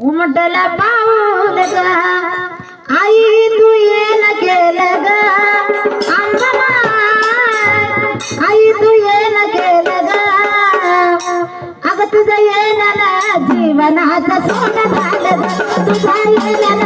उमटला पाऊल ग आई तू येन केलं ग आई तू येन केलं ग अग तुझं येणं जीवनाचं सोनं झालं तुझा तुझं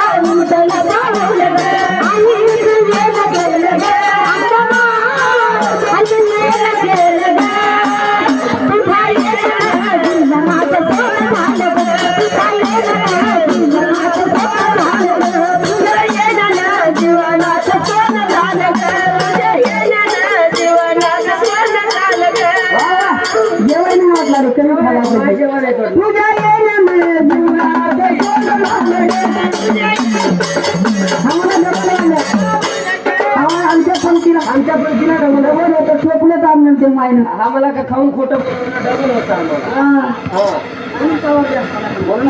मायनं आम्हाला का खाऊन खोटं डबल होतं आम्हाला. हा. हा. म्हणून जास्त. म्हणून.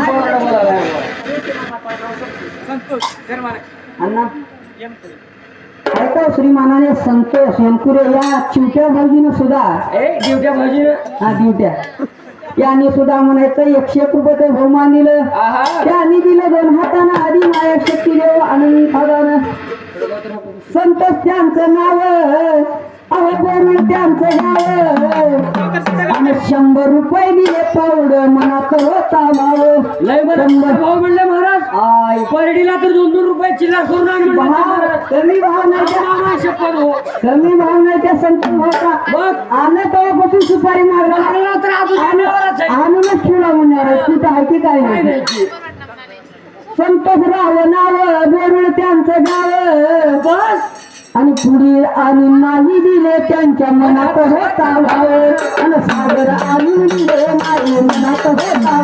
अण्णा. ऐका श्रीमानाने संतोष यंकुरे या चिवट्या भाऊजीनं सुद्धा. ए ड्युट्या भाजीनं? हा ड्युट्या यांनी सुद्धा म्हणायचं एकशे एक रुपये बहुमान दिलं आहा. त्यांनी दिलं दोन हातानं आधी माया शक्ती देव आनंद खादानं. संतोष त्यांचं नाव. अहो बोल त्यांचं नाव. आणि शंभर रुपये दिले पावड मनात होता भाव लय बरं शंभर भाऊ म्हणले महाराज. आय. परडीला तर दोन दोन रुपये चिल्लर करून आण म्हणले भाव महाराज. कमी भाव नाही शपथ हो कमी भाव नाही त्या संतोष होता बघ आलं तेव्हापासून सुपारी मारला तर आणूनच ठेवला म्हणणार तिथं आहे की काय नाही. संतोष राव नाव बोरुळ त्यांचं गाव बस. आणि पुढे आणून नाही दिले त्यांच्या मनात होता भाव आणि सागर आणून दिले नाही मनात होता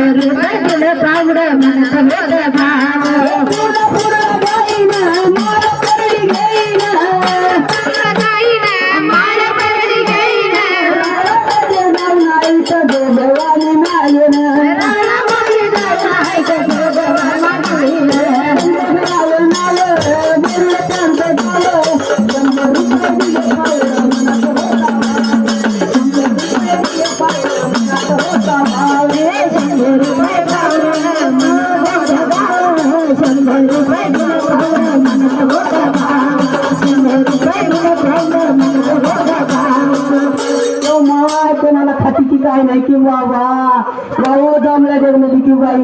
అందరూ नाही किंवा वा. वा वा जमला जगमध्ये की बाई